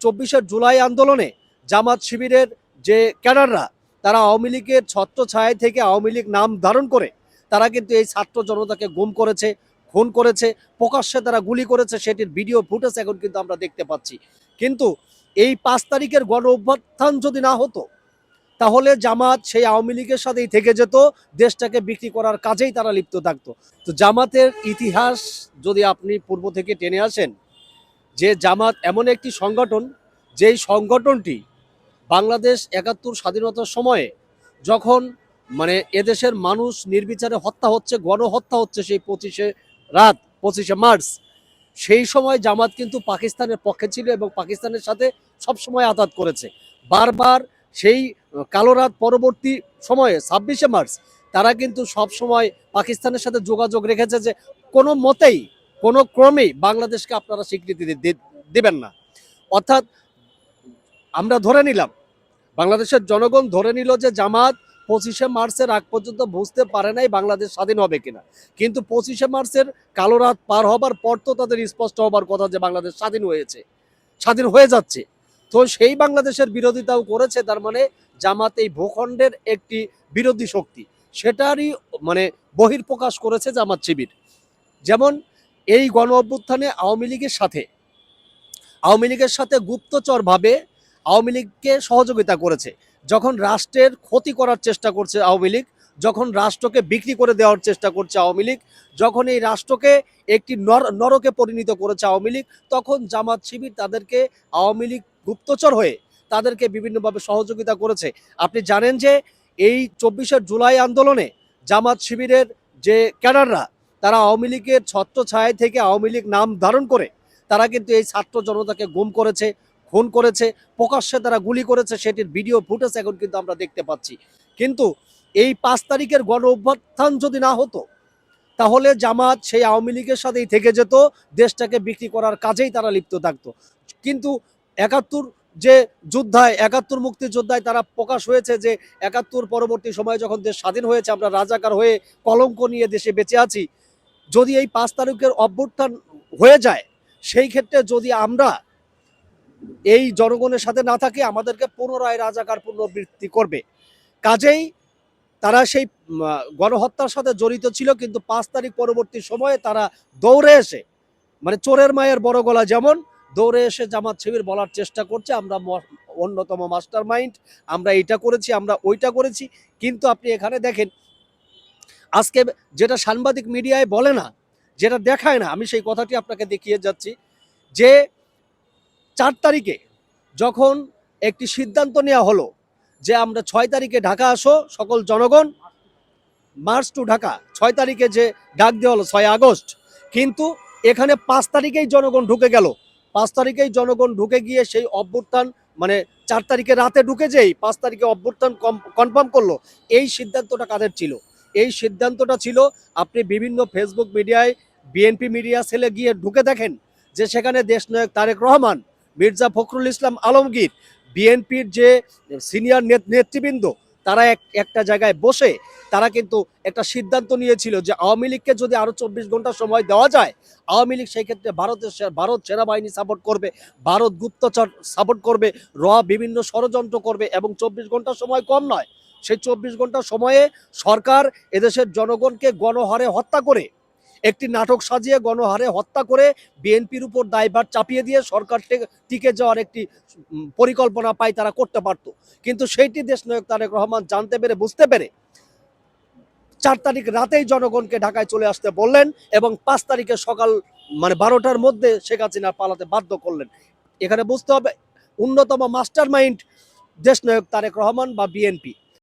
চব্বিশের জুলাই আন্দোলনে জামাত শিবিরের যে ক্যাডাররা, তারা আওয়ামী লীগের ছত্র ছায় থেকে আওয়ামী লীগ নাম ধারণ করে, তারা কিন্তু এই ছাত্র জনতাকে গুম করেছে, খুন করেছে, প্রকাশ্যে তারা গুলি করেছে, সেটির ভিডিও ফুটেজ এখন কিন্তু আমরা দেখতে পাচ্ছি। কিন্তু এই পাঁচ তারিখের গণ অভ্যুত্থান যদি না হতো, তাহলে জামাত সেই আওয়ামী লীগের সাথেই থেকে যেত, দেশটাকে বিক্রি করার কাজেই তারা লিপ্ত থাকতো। তো জামাতের ইতিহাস যদি আপনি পূর্ব থেকে টেনে আসেন যে জামাত এমন একটি সংগঠন, যেই সংগঠনটি বাংলাদেশ একাত্তর স্বাধীনতার সময়ে যখন মানে এদেশের মানুষ নির্বিচারে হত্যা হচ্ছে, গণহত্যা হচ্ছে সেই পঁচিশে রাত, পঁচিশে মার্চ, সেই সময় জামাত কিন্তু পাকিস্তানের পক্ষে ছিল এবং পাকিস্তানের সাথে সবসময় আঘাত করেছে। বারবার সেই কালো রাত পরবর্তী সময়ে, ছাব্বিশে মার্চ, তারা কিন্তু সব সময় পাকিস্তানের সাথে যোগাযোগ রেখেছে যে কোনো মতেই কোনো ক্রমেই বাংলাদেশকে আপনারা স্বীকৃতি দিবেন না। অর্থাৎ আমরা ধরে নিলাম, বাংলাদেশের জনগণ ধরে নিল যে জামাত পঁচিশে মার্চের আগ পর্যন্ত বুঝতে পারে নাই বাংলাদেশ স্বাধীন হবে কিনা। কিন্তু পঁচিশে মার্চের কালো রাত পার হবার পর তো তাদের স্পষ্ট হবার কথা যে বাংলাদেশ স্বাধীন হয়েছে, স্বাধীন হয়ে যাচ্ছে। তো সেই বাংলাদেশের বিরোধিতাও করেছে, তার মানে জামাত এই ভূখণ্ডের একটি বিরোধী শক্তি। সেটারই মানে বহির্প্রকাশ করেছে জামাত শিবির। যেমন এই গণ অভ্যুত্থানে আওয়ামী লীগের সাথে। আওয়ামী লীগের সাথে গুপ্তচরভাবে আওয়ামী লীগকে সহযোগিতা করেছে। যখন রাষ্ট্রের ক্ষতি করার চেষ্টা করছে আওয়ামী লীগ, যখন রাষ্ট্রকে বিক্রি করে দেওয়ার চেষ্টা করছে আওয়ামী লীগ, যখন এই রাষ্ট্রকে একটি নর, নরকে পরিণত করেছে আওয়ামী লীগ, তখন জামাত শিবির তাদেরকে আওয়ামী লীগ গুপ্তচর হয়ে তাদেরকে বিভিন্নভাবে সহযোগিতা করেছে। আপনি জানেন যে এই চব্বিশের জুলাই আন্দোলনে জামাত শিবিরের যে ক্যাডাররা তারা আওয়ামী লীগের ছত্র ছায় থেকে আওয়ামী লীগ নাম ধারণ করে, তারা কিন্তু এই ছাত্র জনতাকে গুম করেছে, খুন করেছে, প্রকাশ্যে তারা গুলি করেছে, সেটির ভিডিও ফুটেজ এখন কিন্তু আমরা দেখতে পাচ্ছি। কিন্তু এই পাঁচ তারিখের গণ অভ্যুত্থান যদি না হতো, তাহলে জামাত সেই আওয়ামী লীগের সাথেই থেকে যেত, দেশটাকে বিক্রি করার কাজেই তারা লিপ্ত থাকতো। কিন্তু একাত্তর যে যোদ্ধায়, একাত্তর মুক্তিযোদ্ধায় তারা প্রকাশ হয়েছে যে একাত্তর পরবর্তী সময়ে যখন দেশ স্বাধীন হয়েছে, আমরা রাজাকার হয়ে কলঙ্ক নিয়ে দেশে বেঁচে আছি যদি এই পাঁচ তারিখের অভ্যুত্থান হয়ে যায়, সেই ক্ষেত্রে যদি আমরা এই জনগণের সাথে না থাকি, আমাদেরকে পুনরায় রাজাকার পুনরাবৃত্তি করবে। কাজেই তারা সেই গণহত্যার সাথে জড়িত ছিল, কিন্তু পাঁচ তারিখ পরবর্তী সময়ে তারা দৌড়ে এসে মানে চোরের মায়ের বড় গলা যেমন, দৌড়ে এসে জামাত শিবির বলার চেষ্টা করছে, আমরা অন্যতম মাস্টার মাইন্ড আমরা এটা করেছি, আমরা ওইটা করেছি। কিন্তু আপনি এখানে দেখেন আজকে যেটা সাংবাদিক মিডিয়ায় বলে না, যেটা দেখায় না, আমি সেই কথাটি আপনাকে দেখিয়ে যাচ্ছি যে চার তারিখে যখন একটি সিদ্ধান্ত নেওয়া হলো যে আমরা ছয় তারিখে ঢাকা আসো, সকল জনগণ মার্চ টু ঢাকা, ছয় তারিখে যে ডাক দেওয়া হলো, ছয় আগস্ট, কিন্তু এখানে পাঁচ তারিখেই জনগণ ঢুকে গেল। পাঁচ তারিখেই জনগণ ঢুকে গিয়ে সেই অভ্যুত্থান মানে চার তারিখে রাতে ঢুকে যেই পাঁচ তারিখে অভ্যুত্থান কনফার্ম করল, এই সিদ্ধান্তটা কাদের ছিল? এই সিদ্ধান্তটা ছিল, আপনি বিভিন্ন ফেসবুক মিডিয়ায় বিএনপি মিডিয়া সেলে গিয়ে ঢুকে দেখেন যে সেখানে দেশনায়ক তারেক রহমান, মির্জা ফখরুল ইসলাম আলমগীর বিএনপির যে সিনিয়র নেতৃবৃন্দ, তারা এক, একটা জায়গায় বসে তারা কিন্তু একটা সিদ্ধান্ত নিয়েছিল যে আওয়ামী লীগকে যদি আরও চব্বিশ ঘণ্টা সময় দেওয়া যায়, আওয়ামী লীগ সেই ক্ষেত্রে ভারতের ভারত সেনাবাহিনী সাপোর্ট করবে, ভারত গুপ্তচর সাপোর্ট করবে, র বিভিন্ন ষড়যন্ত্র করবে এবং চব্বিশ ঘণ্টা সময় কম নয়। সেই চব্বিশ ঘণ্টা সময়ে সরকার এদেশের জনগণকে গণহারে হত্যা করে, একটি নাটক সাজিয়ে গণহারে হত্যা করে বিএনপির উপর দায়ভার চাপিয়ে দিয়ে সরকার টিকে যাওয়ার একটি পরিকল্পনা পাই তারা করতে পারতো। কিন্তু সেইটি দেশনায়ক তারেক রহমান জানতে পেরে, বুঝতে পেরে চার তারিখ রাতেই জনগণকে ঢাকায় চলে আসতে বললেন এবং পাঁচ তারিখে সকাল মানে বারোটার মধ্যে শেখ হাসিনা পালাতে বাধ্য করলেন। এখানে বুঝতে হবে অন্যতম মাস্টার মাইন্ড দেশনায়ক তারেক রহমান বা বিএনপি।